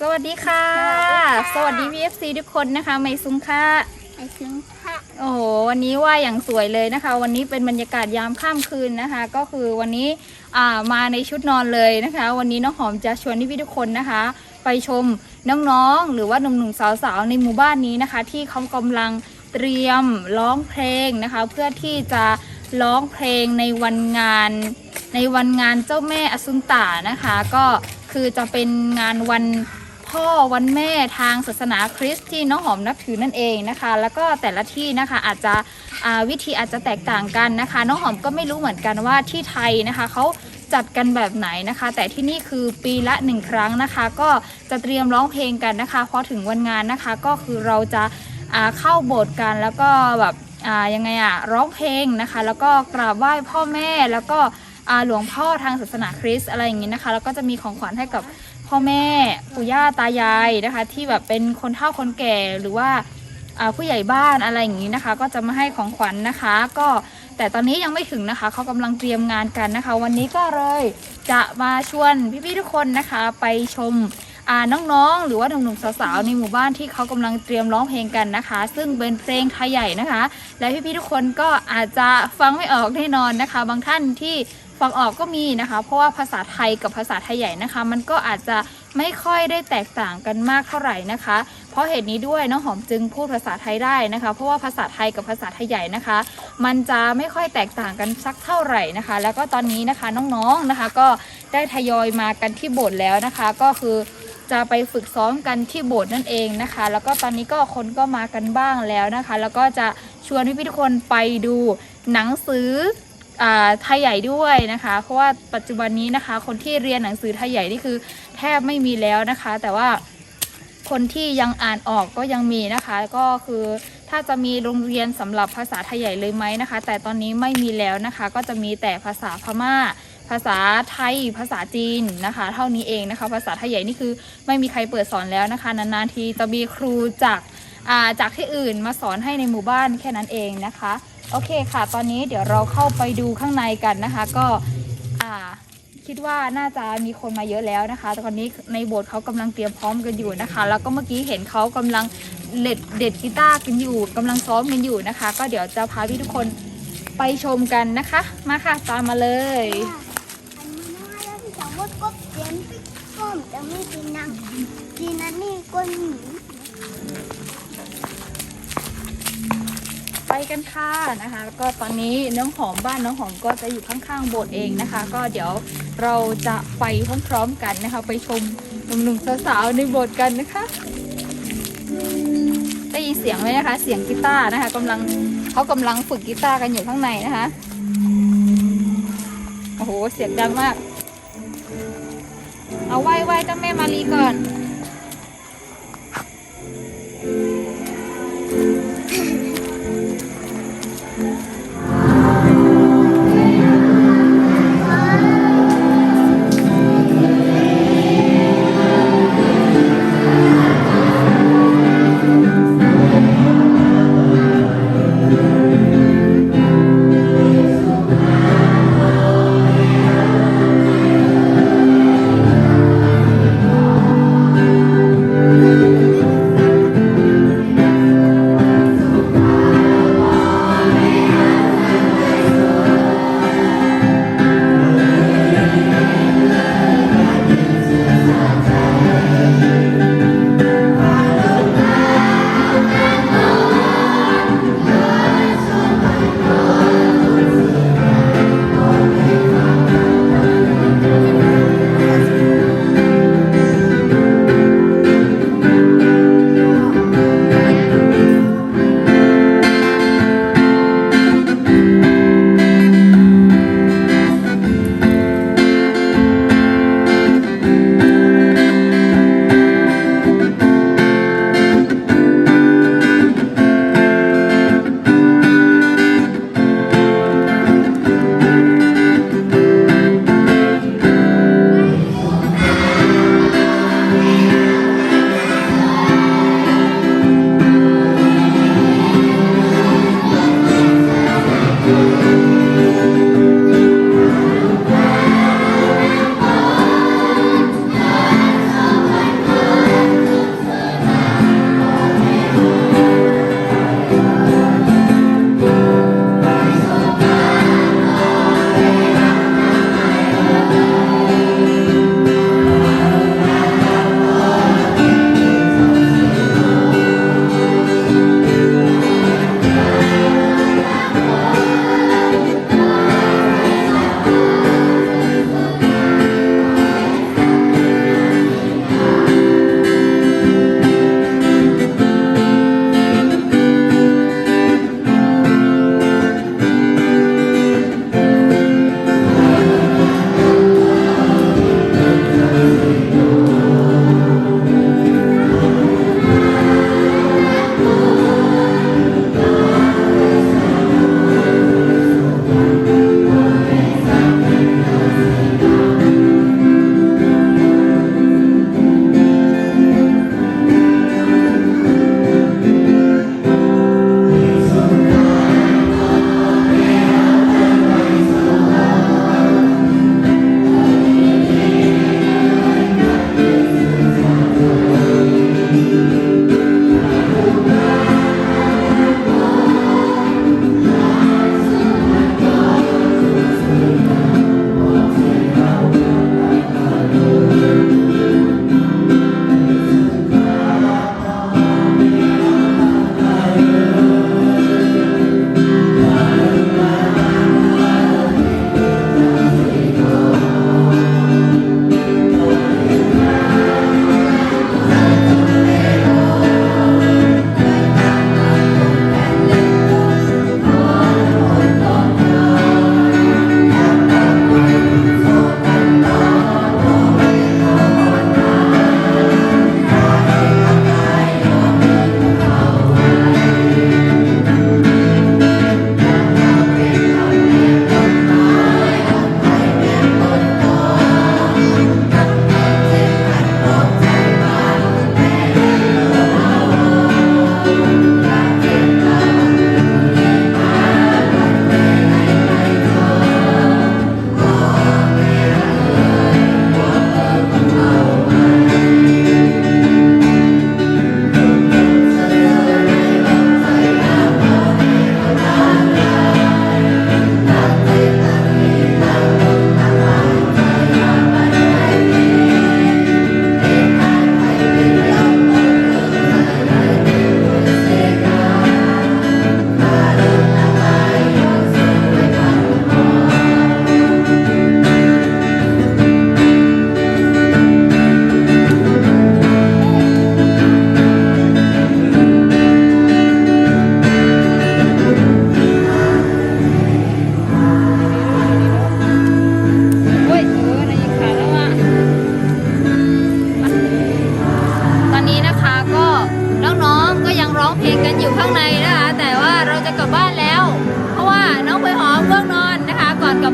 สวัสดีค่ะ สวัสดี VFC ทุกคนนะคะ ไม่ซุ้งค่ะไอซึ้งค่ะโอ้โหวันนี้ว่าอย่างสวยเลยนะคะ วันนี้เป็นบรรยากาศยามค่ำคืนนะคะ ก็คือวันนี้อ่ามาในชุดนอนเลยนะคะ วันนี้น้องหอมจะชวนพี่ๆทุกคนนะคะ ไปชมน้องๆหรือว่าหนุ่มๆสาวๆในหมู่บ้านนี้นะคะ ที่เขากำลังเตรียมร้องเพลงนะคะ เพื่อที่จะร้องเพลงในวันงาน ในวันงานเจ้าแม่อสุนตานะคะ ก็คือจะเป็นงานวัน พ่อวันแม่ทางศาสนาคริสต์ที่น้องหอมนับถือนั่นเองนะคะ แล้วก็แต่ละที่นะคะอาจจะวิธีอาจจะแตกต่างกันนะคะ น้องหอมก็ไม่รู้เหมือนกันว่าที่ไทยนะคะเขาจัดกันแบบไหนนะคะ แต่ที่นี่คือปีละหนึ่งครั้งนะคะ ก็จะเตรียมร้องเพลงกันนะคะพอถึงวันงานนะคะก็คือเราจะาเข้าโบสถ์กันแล้วก็แบบยังไงอะร้องเพลงนะคะ แล้วก็กราบไหว้พ่อแม่แล้วก็หลวงพ่อทางศาสนาคริสต์อะไรอย่างนี้นะคะ แล้วก็จะมีของขวัญให้กับ พ่อแม่ปู่ย่าตายายนะคะ ที่แบบเป็นคนเฒ่าคนแก่หรือว่าผู้ใหญ่บ้านอะไรอย่างนี้นะคะ ก็จะมาให้ของขวัญนะคะ ก็แต่ตอนนี้ยังไม่ถึงนะคะเขากำลังเตรียมงานกันนะคะ วันนี้ก็เลยจะมาชวนพี่ๆทุกคนนะคะ ไปชมน้องๆ หรือว่าหนุ่มๆสาวๆในหมู่บ้านที่เขากำลังเตรียมร้องเพลงกันนะคะ ซึ่งเป็นเพลงไทยใหญ่นะคะ และพี่ๆทุกคนก็อาจจะฟังไม่ออกแน่นอนนะคะ บางท่านที่ ฟังออกก็มีนะคะ เพราะว่าภาษาไทยกับภาษาไทยใหญ่นะคะ มันก็อาจจะไม่ค่อยได้แตกต่างกันมากเท่าไหร่นะคะ เพราะเหตุนี้ด้วยน้องหอมจึงพูดภาษาไทยได้นะคะ เพราะว่าภาษาไทยกับภาษาไทยใหญ่นะคะ มันจะไม่ค่อยแตกต่างกันสักเท่าไหร่นะคะ แล้วก็ตอนนี้นะคะน้องๆนะคะ ก็ได้ทยอยมากันที่โบสถ์แล้วนะคะ ก็คือจะไปฝึกซ้อมกันที่โบสถ์นั่นเองนะคะ แล้วก็ตอนนี้ก็คนก็มากันบ้างแล้วนะคะ แล้วก็จะชวนพี่ๆทุกคนไปดูหนังสือ ไทยใหญ่ด้วยนะคะ เพราะว่าปัจจุบันนี้นะคะ คนที่เรียนหนังสือไทยใหญ่นี่คือ แทบไม่มีแล้วนะคะ แต่ว่าคนที่ยังอ่านออกก็ยังมีนะคะ ก็คือถ้าจะมีโรงเรียนสำหรับภาษาไทยใหญ่เลยไหมนะคะ แต่ตอนนี้ไม่มีแล้วนะคะ ก็จะมีแต่ภาษาพม่า ภาษาไทย ภาษาจีนนะคะ เท่านี้เองนะคะ ภาษาไทยใหญ่นี่คือไม่มีใครเปิดสอนแล้วนะคะ นานๆทีจะมีครูจากอาจากที่อื่นมาสอนให้ในหมู่บ้านแค่นั้นเองนะคะ โอเคค่ะ ตอนนี้เดี๋ยวเราเข้าไปดูข้างในกันนะคะ ก็อ่าคิดว่าน่าจะมีคนมาเยอะแล้วนะคะ ตอนนี้ในโบสถ์เขากำลังเตรียมพร้อมกันอยู่นะคะ แล้วก็เมื่อกี้เห็นเขากำลังเด็ดเด็ดกีตาร์กันอยู่กำลังซ้อมกันอยู่นะคะ ก็เดี๋ยวจะพาพี่ทุกคนไปชมกันนะคะ มาค่ะตามมาเลยอันนี้นะแล้ที่จะว่าก็เปลี่ยนไปก้มจะไม่กินนังกินอันนี้ก็หนีไป กันค่ะนะคะแล้วก็ตอนนี้น้องหอมบ้านน้องหอมก็จะอยู่ข้างๆโบสถ์เองนะคะ ก็เดี๋ยวเราจะไปพร้อมๆกันนะคะ ไปชมหนุ่มๆสาวๆในโบสถ์กันนะคะได้ยินเสียงไหมนะคะ เสียงกีตาร์นะคะกำลังเขากำลังฝึกกีตาร์กันอยู่ข้างในนะคะโอ้โหเสียงดังมาก เอาไหว้ไหว้เจ้าแม่มารีก่อน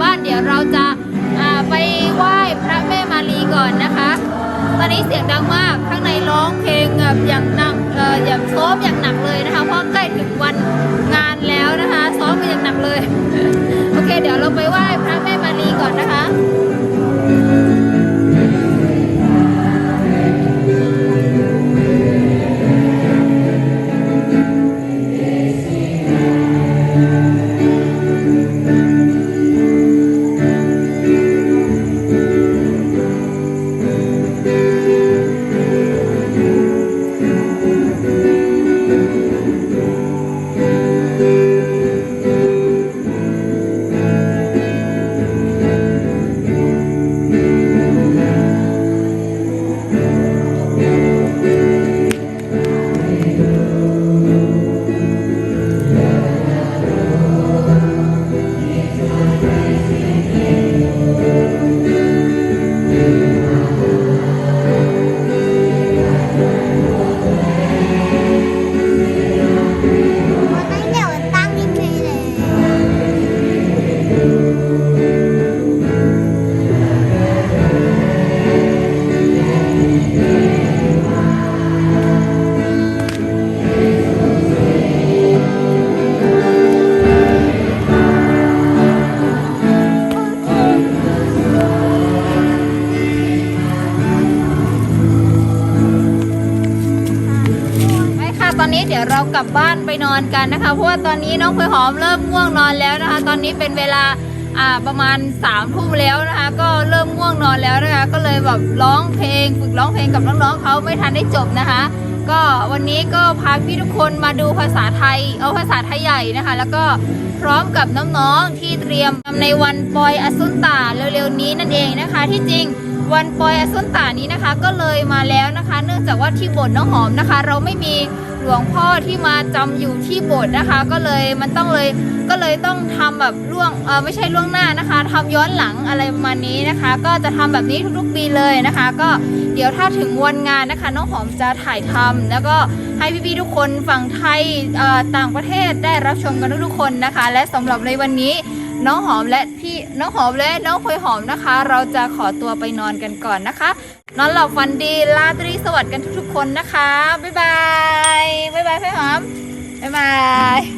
บ้านเดี๋ยวเราจะาไปไหว้พระแม่มารีก่อนนะคะ ตอนนี้เสียงดังมากข้างในร้องเพลงแบบอย่างหนักเอออย่างซ้อมอย่างหนักเลยนะคะเพราะใกล้ถึงวันงานแล้วนะคะ ซ้อมกันอย่างหนักเลย โอเค เดี๋ยวเราไปไหว้พระแม่มารีก่อนนะคะ เดี๋ยวเรากลับบ้านไปนอนกันนะคะ เพราะว่าตอนนี้น้องเพยหอมเริ่มง่วงนอนแล้วนะคะ ตอนนี้เป็นเวลาอ่าประมาณ3ามทุ่มแล้วนะคะ ก็เริ่มง่วงนอนแล้วนะคะ ก็เลยแบบร้องเพลงฝึกร้องเพลงกับน้องๆเขาไม่ทันได้จบนะคะ ก็วันนี้ก็พาพี่ทุกคนมาดูภาษาไทย เอาภาษาไทยใหญ่นะคะ แล้วก็ พร้อมกับน้องๆที่เตรียมในวันปอยอสุนตาเร็วๆนี้นั่นเองนะคะ ที่จริงวันปอยอสุนตานี้นะคะ ก็เลยมาแล้วนะคะ เนื่องจากว่าที่โบสถ์น้องหอมนะคะ เราไม่มีหลวงพ่อที่มาจำอยู่ที่โบสถ์นะคะ ก็เลยมันต้องเลยก็เลยต้องทำแบบล่วงเออไม่ใช่ล่วงหน้านะคะทำย้อนหลังอะไรประมาณนี้นะคะ ก็จะทำแบบนี้ทุกๆปีเลยนะคะ ก็เดี๋ยวถ้าถึงวันงานนะคะ น้องหอมจะถ่ายทำแล้วก็ ให้พี่ๆทุกคนฝั่งไทยต่างประเทศได้รับชมกันทุกๆคนนะคะ และสำหรับในวันนี้น้องหอมและพี่น้องหอมและน้องพลอยหอมนะคะ เราจะขอตัวไปนอนกันก่อนนะคะ นอนหลับฝันดีลาตรีสวัสดิ์กันทุกๆคนนะคะบ๊ายบายบ๊ายบายพลอยหอมบ๊ายบาย